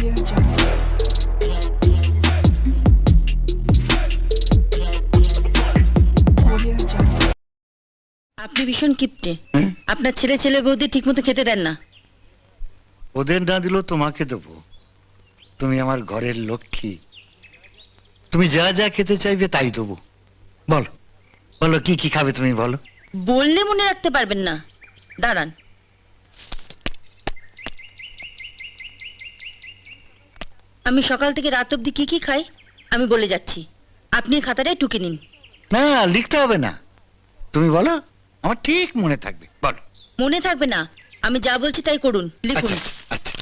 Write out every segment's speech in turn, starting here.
আপনি ভীষণ কিপটে। আপনার ছেলে ছেলে বৌদি ঠিকমতো খেতে দেন না। ওদের না দিলেও তোমাকে দেবো। তুমি আমার ঘরের লক্ষ্মী। তুমি যা যা খেতে চাইবে তাই দেবো। বলো বলো কি কি খাবে তুমি বলো। বললে মনে রাখতে পারবেন না। দাঁড়ান। আমি সকাল থেকে রাত অবধি কি কি খাই? আমি বলে যাচ্ছি। আপনি খাতাটাই টুকে নিন। না লিখতে হবে না। তুমি বলো আমার ঠিক মনে থাকবে। বলো। মনে থাকবে না। আমি যা বলছি তাই করুন। লিখুন। আচ্ছা আচ্ছা আচ্ছা।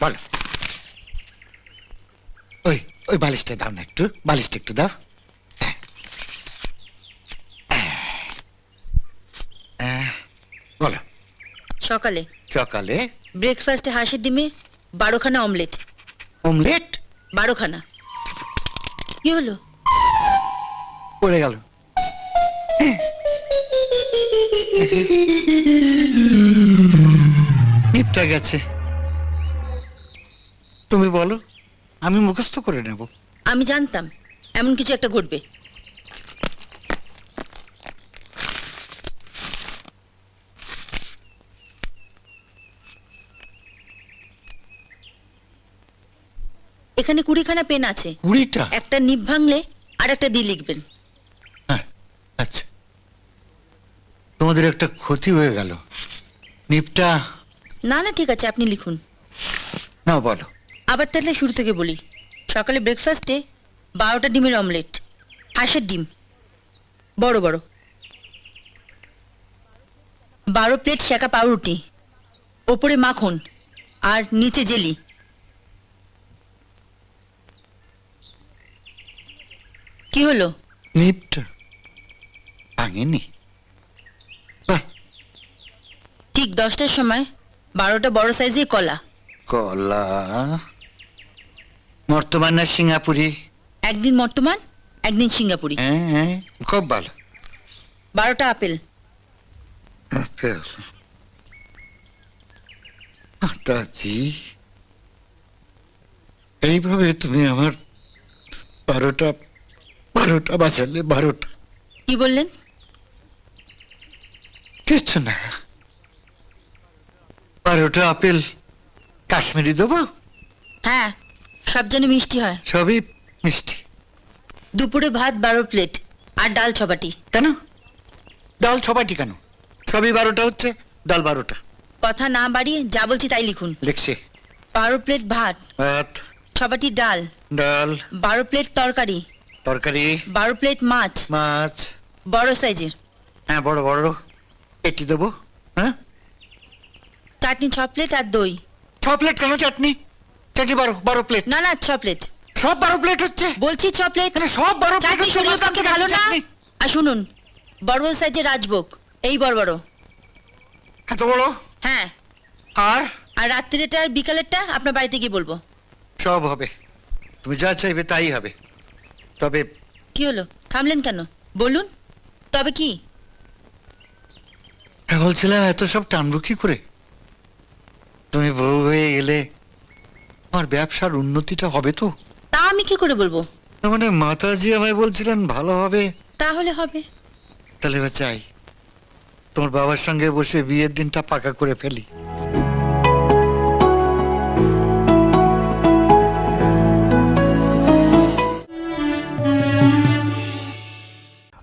বলো। ওই ওই বালিশটা দাও না একটু। বালিশটা একটু দাও। আহ, বলো। সকালে। সকালে। ব্রেকফাস্টে হাঁসের ডিমে বারোখানা অমলেট। অমলেট? বারোখানা। কি হলো? পড়ে গেল। গেছে। তুমি বলো আমি মুখস্থ করে নেব। আমি জানতাম এমন কিছু একটা ঘটবে। এখানে কুড়িখানা পেন আছে। কুড়িটা? একটা নিপ ভাঙলে আর একটা দিয়ে লিখবেন। হ্যাঁ, আচ্ছা। তোমাদের একটা ক্ষতি হয়ে গেল। নিপটা না না ঠিক আছে আপনি লিখুন। না বলো। আবার তাহলে শুরু থেকে বলি। সকালে ব্রেকফাস্টে বারোটা ডিমের অমলেট হাঁসের ডিম। বড় বড়। বারো প্লেট শাঁকা পাউরুটি ওপরে মাখন আর নিচে জেলি। কি হলো? নিপটা। ভাঙেনি। ঠিক দশটার সময় বারোটা বড় সাইজের কলা। কলা। বর্তমান না সিঙ্গাপুরি? একদিন বর্তমান একদিন সিঙ্গাপুরি। হ্যাঁ হ্যাঁ খুব ভালো। বারোটা আপেল। আপেল। মাতাজি এইভাবে তুমি আমার বারোটা বারোটা বাজালে বারোটা। কি বললেন? কিচ্ছু না। বারোটা আপেল কাশ্মীরি দেবো? হ্যাঁ সব যেন মিষ্টি হয়। সবই মিষ্টি। দুপুরে ভাত বারো প্লেট আর ডাল ছবাটি। কেন? ডাল ছবাটি কেন? সবই বারোটা হচ্ছে ডাল বারোটা। কথা না বাড়িয়ে যা বলছি তাই লিখুন। লিখছি। বারো প্লেট ভাত ভাত ছবাটি ডাল ডাল। বারো প্লেট তরকারি তরকারি? বারো প্লেট মাছ। মাছ। বড় সাইজের। হ্যাঁ বড় বড়। পেটি দেবো হ্যাঁ? চাটনি ছ প্লেট আর দই। ছ প্লেট কেন চাটনি? চাটনি বারো বারো প্লেট। না না ছ প্লেট। সব বারো প্লেট হচ্ছে? বলছি ছ প্লেট। সব বারো প্লেট হচ্ছে ভালো না? আর শুনুন বড় বড় সাইজের রাজভোগ এই বড় বড়। এত বড় হ্যাঁ। আর? আর রাত্রিটা আর বিকালেরটা আপনার বাড়িতে গিয়ে বলব। সব হবে। তুমি যা চাইবে তাই হবে। তবে কি হলো? থামলেন কেন? বলুন। তবে কি? বলছিলাম এত সব টানবো কি করে? তুমি বউ হয়ে গেলে আমার ব্যবসার উন্নতিটা হবে তো? তা আমি কি করে বলব? মানে মাতাজি আমায় বলছিলেন ভালো হবে। তাহলে হবে। তাহলে এবার চাই তোমার বাবার সঙ্গে বসে বিয়ের দিনটা পাকা করে ফেলি।